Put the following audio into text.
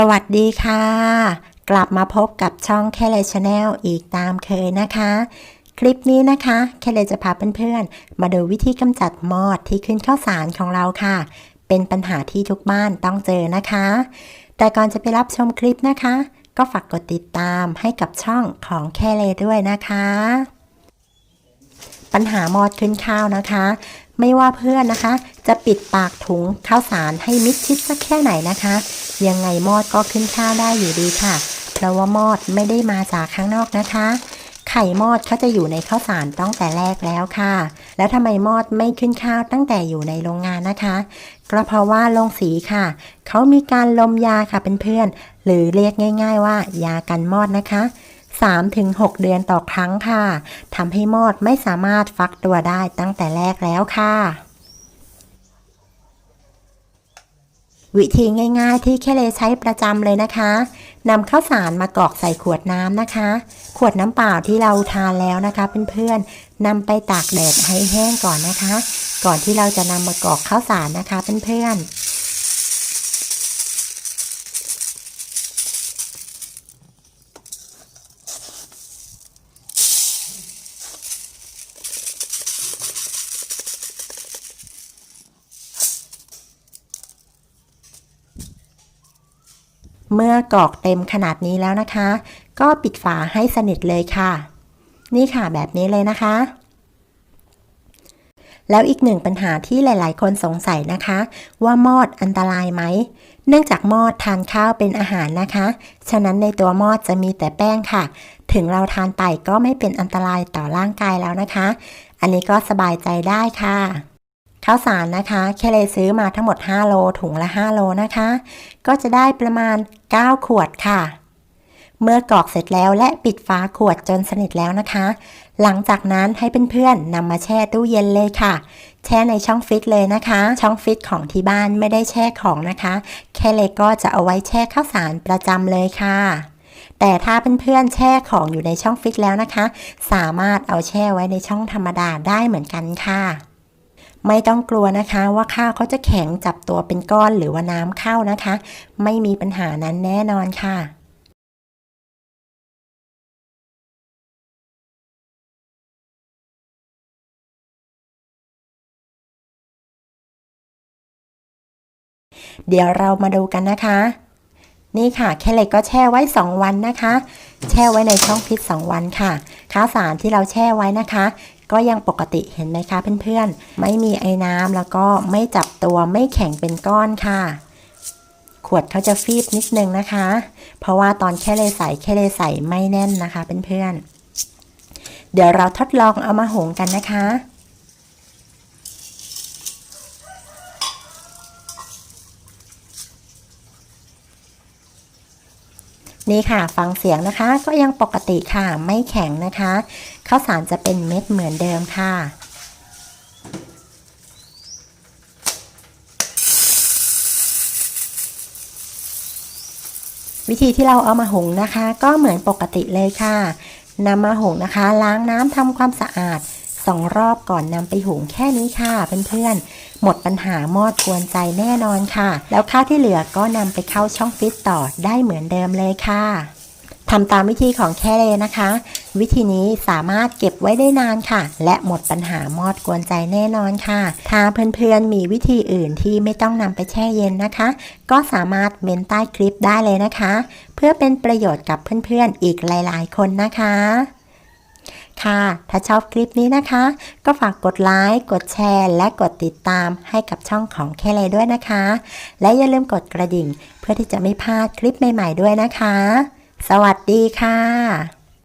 สวัสดีค่ะ กลับมาพบกับช่องแคเลชาแนลอีกตามเคยนะคะ คลิปนี้นะคะแคเลจะพาเพื่อนๆ มาดูวิธีกำจัดมอดที่ขึ้นข้าวสารของเราค่ะ เป็นปัญหาที่ทุกบ้านต้องเจอนะคะ แต่ก่อนจะไปรับชมคลิปนะคะ ก็ฝากกดติดตามให้กับช่องของแคเลด้วยนะคะ ปัญหามอดขึ้นข้าวนะคะ ไม่ว่าเพื่อนนะคะ จะปิดปากถุงข้าวสารให้มิดชิดสักแค่ไหนนะคะ ยังไงมอดก็ขึ้นข้าวได้อยู่ดีค่ะ เพราะว่ามอดไม่ได้มาจากข้างนอกนะคะ ไข่มอดเขาจะอยู่ในข้าวสารตั้งแต่แรกแล้วค่ะ แล้วทำไมมอดไม่ขึ้นข้าวตั้งแต่อยู่ในโรงงานนะคะก็เพราะว่าโรงสีค่ะ เขามีการลมยาค่ะเป็นเพื่อนๆหรือเรียกง่าย ๆ ว่า ยากันมอดนะคะ3-6 เดือนต่อครั้งค่ะทำให้มอดไม่สามารถฟักตัวได้ตั้งแต่แรกแล้วค่ะ วิธีง่าย ๆ ที่แคเลใช้ประจำเลยนะคะนำข้าวสารมากรอกใส่ขวดน้ำนะคะ ขวดน้ำเปล่าที่เราทานแล้วนะคะเพื่อนๆนำไปตากแดดให้แห้งก่อนนะคะ ก่อนที่เราจะนำมากรอกข้าวสารนะคะเพื่อนๆ เมื่อกรอกเต็มขนาดนี้แล้วนะคะ ก็ปิดฝาให้สนิทเลยค่ะ นี่ค่ะแบบนี้เลยนะคะ แล้วอีกหนึ่งปัญหาที่หลาย ๆ คนสงสัยนะคะ ว่ามอดอันตรายไหม เนื่องจากมอดทานข้าวเป็นอาหารนะคะ ฉะนั้นในตัวมอดจะมีแต่แป้งค่ะ ถึงเราทานไปก็ไม่เป็นอันตรายต่อร่างกายแล้วนะคะ อันนี้ก็สบายใจได้ค่ะ ข้าวสารนะคะแค่เลยซื้อมาทั้งหมด 5 โลถุงละ 5 โลนะคะ ก็จะได้ประมาณ 9 ขวดค่ะ เมื่อกรอกเสร็จแล้วและปิดฝาขวดจนสนิทแล้วนะคะ หลังจากนั้นให้เพื่อนๆนำมาแช่ตู้เย็นเลยค่ะ แช่ในช่องฟิตเลยนะคะ ช่องฟิตของที่บ้านไม่ได้แช่ของนะคะ แค่เลยก็จะเอาไว้แช่ข้าวสารประจำเลยค่ะแต่ถ้าเพื่อนๆแช่ของอยู่ในช่องฟิตแล้วนะคะ สามารถเอาแช่ไว้ในช่องธรรมดาได้เหมือนกันค่ะ ไม่ต้องกลัวนะคะว่าข้าวเขาจะแข็งจับตัวเป็นก้อนหรือว่าน้ำเข้านะคะ ไม่มีปัญหานั้นแน่นอนค่ะเดี๋ยวเรามาดูกันนะคะ นี่ค่ะแค่เล็กก็แช่ไว้ 2 วันนะคะ แช่ไว้ในช่องฟิต2วันค่ะข้าวสารที่เราแช่ไว้นะคะ ก็ยังปกติเห็นไหมคะเพื่อนๆ ไม่มีไอ้น้ำแล้วก็ไม่จับตัวไม่แข็งเป็นก้อนค่ะ ขวดเขาจะฟีบนิดนึงนะคะ เพราะว่าตอนแค่เลใส่แค่เลใส่ไม่แน่นนะคะเพื่อนๆเดี๋ยวเราทดลองเอามาหุงกันนะคะ นี่ค่ะฟังเสียงนะคะก็ยังปกติค่ะไม่แข็งนะคะข้าวสารจะเป็นเม็ดเหมือนเดิมค่ะ วิธีที่เราเอามาหุงนะคะ ก็เหมือนปกติเลยค่ะนำมาหุงนะคะ ล้างน้ำทำความสะอาด สองรอบก่อนนำไปหุงแค่นี้ค่ะเพื่อนๆ หมดปัญหามอดกวนใจแน่นอนค่ะ แล้วข้าวที่เหลือก็นำไปเข้าช่องฟิตต่อได้เหมือนเดิมเลยค่ะทำตามวิธีของแค่เลยนะคะ วิธีนี้สามารถเก็บไว้ได้นานค่ะ และหมดปัญหามอดกวนใจแน่นอนค่ะ ถ้าเพื่อนๆมีวิธีอื่นที่ไม่ต้องนำไปแช่เย็นนะคะ ก็สามารถเมนใต้คลิปได้เลยนะคะ เพื่อเป็นประโยชน์กับเพื่อนๆอีกหลายๆคนนะคะ ค่ะ ถ้าชอบคลิปนี้นะคะ ก็ฝากกดไลค์กดแชร์ และกดติดตามให้กับช่องของแคเลด้วยนะคะ และอย่าลืมกดกระดิ่ง เพื่อที่จะไม่พลาดคลิปใหม่ ๆด้วยนะคะ สวัสดีค่ะ